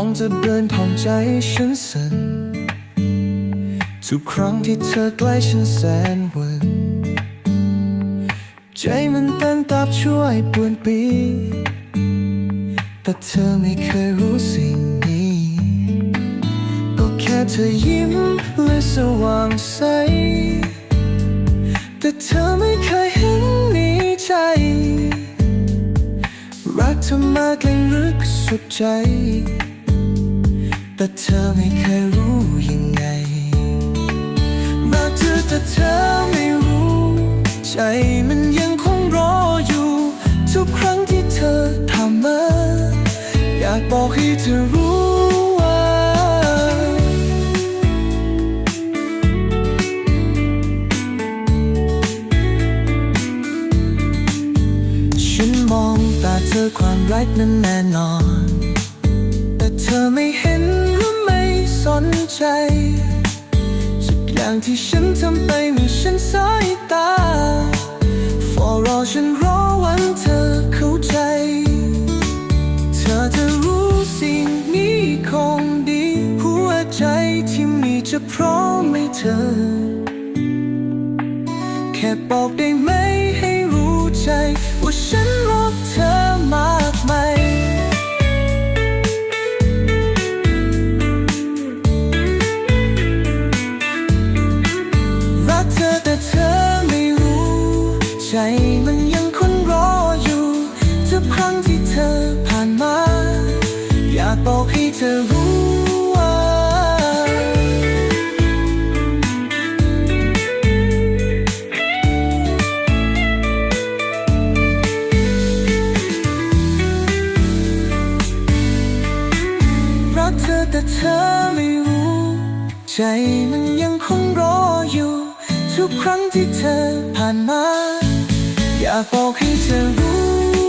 องจะเดินทองใจฉันสั่นทุกครั้งที่เธอใกล้ฉันแสนหวันใจมันเต้นตับช่วยปวนปี แต่เธอไม่เคยรู้สิ่งนี้ ก็แค่เธอยิ้มและสว่างใส แต่เธอไม่เคยเห็นในใจ รักเธอมากเลยลึกสุดใจ แต่เธอไม่เคยรู้ยังไงรักเธอแต่เธอไม่รู้ ใจมันยังคงรออยู่ ทุกครั้งที่เธอทำมาอยากบอกให้เธอรู้ว่าฉันมองตาเธอความรักนั้นแน่นอน ใจ สักอย่างที่ฉันทำไปเมื่อฉันสายตา For รอฉันรอวันเธอเข้าใจ เธอจะรู้สิ่งนี้คงดี หัวใจที่มีจะพร้อมให้เธอ แค่บอกได้ไหม ใจมันยังคงรออยู่ทุกครั้งที่เธอผ่านมา อยากบอกให้เธอรู้ว่ารักเธอแต่เธอไม่รู้ ใจมันยังคงรออยู่ ทุกครั้งที่เธอผ่านมา อยากบอกให้เธอรู้